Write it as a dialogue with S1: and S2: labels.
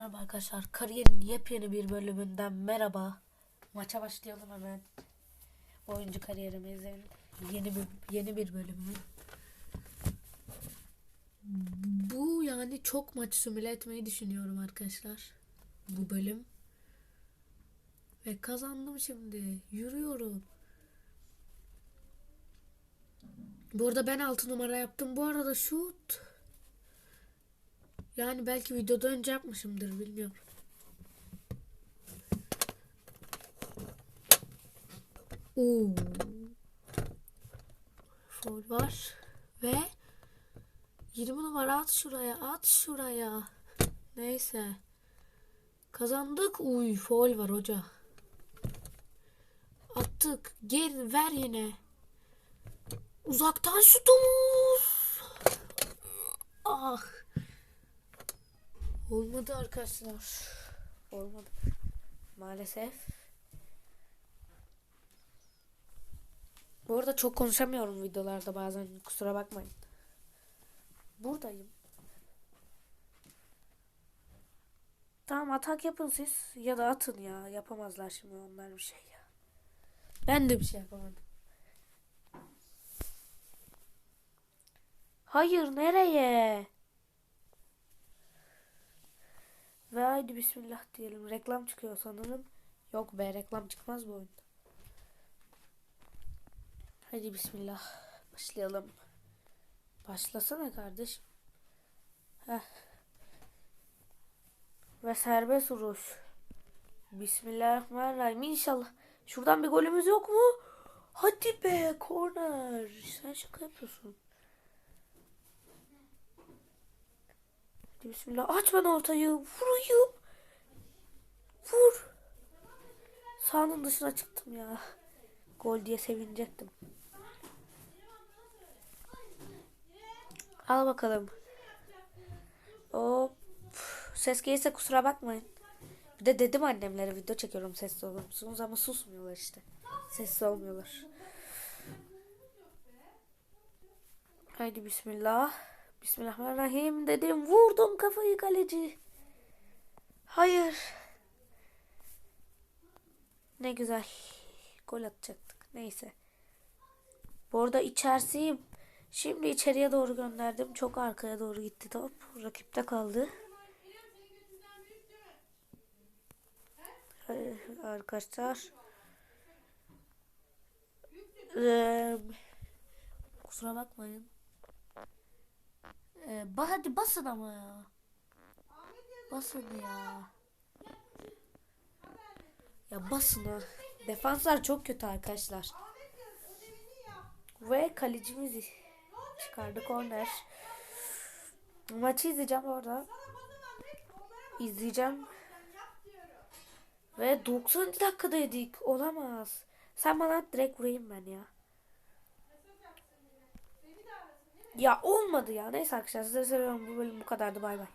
S1: Merhaba arkadaşlar. Kariyerin yepyeni bir bölümünden merhaba. Maça başlayalım hemen. Oyuncu kariyerimizin yeni bir yeni bir bölümü. Bu yani çok maç simüle etmeyi düşünüyorum arkadaşlar. Bu bölüm. Ve kazandım şimdi. Yürüyorum. Bu arada ben 6 numara yaptım. Bu arada şut. Yani belki videoda önce yapmışımdır bilmiyorum. Oo. Foul var. Ve 20 numara at şuraya at şuraya. Neyse. Kazandık. Uy foul var hoca. Attık. Geri ver yine. Uzaktan şutumuz. Ah. Olmadı arkadaşlar. Olmadı. Maalesef. Bu arada çok konuşamıyorum videolarda bazen. Kusura bakmayın. Buradayım. Tamam atak yapın siz. Ya da atın ya. Yapamazlar şimdi onlar bir şey ya. Ben de bir şey yapamadım. Hayır nereye? Ve haydi bismillah diyelim. Reklam çıkıyor sanırım. Yok be reklam çıkmaz bu oyunda. Haydi bismillah. Başlayalım. Başlasana kardeşim. Heh. Ve serbest vuruş. Bismillahirrahmanirrahim. İnşallah. Şuradan bir golümüz yok mu? Hadi be korner. Sen şaka yapıyorsun. Bismillah. Aç ben ortayı. Vurayım. Vur. Sahanın dışına çıktım ya. Gol diye sevinecektim. Al bakalım. Hop. Ses gelirse kusura bakmayın. Bir de dedim annemlere video çekiyorum sessiz olur musunuz ama susmuyorlar işte. Sessiz olmuyorlar. Haydi bismillah. Bismillahirrahmanirrahim dedim. Vurdum kafayı kaleci. Hayır. Ne güzel. Gol atacaktık. Neyse. Bu arada içerisi şimdi içeriye doğru gönderdim. Çok arkaya doğru gitti top. Rakipte kaldı. Ee, Arkadaşlar. Ee, kusura bakmayın. Ee, ba- hadi basın ama ya. Basın ya. Ya basın ha. Defanslar çok kötü arkadaşlar. Ve kalecimiz çıkardı korner. Maçı izleyeceğim orada. İzleyeceğim. Ve 90 dakikadaydık. Olamaz. Sen bana direkt vurayım ben ya. Ya olmadı ya. Neyse arkadaşlar sizleri seviyorum. Bu bölüm bu kadardı. Bay bay.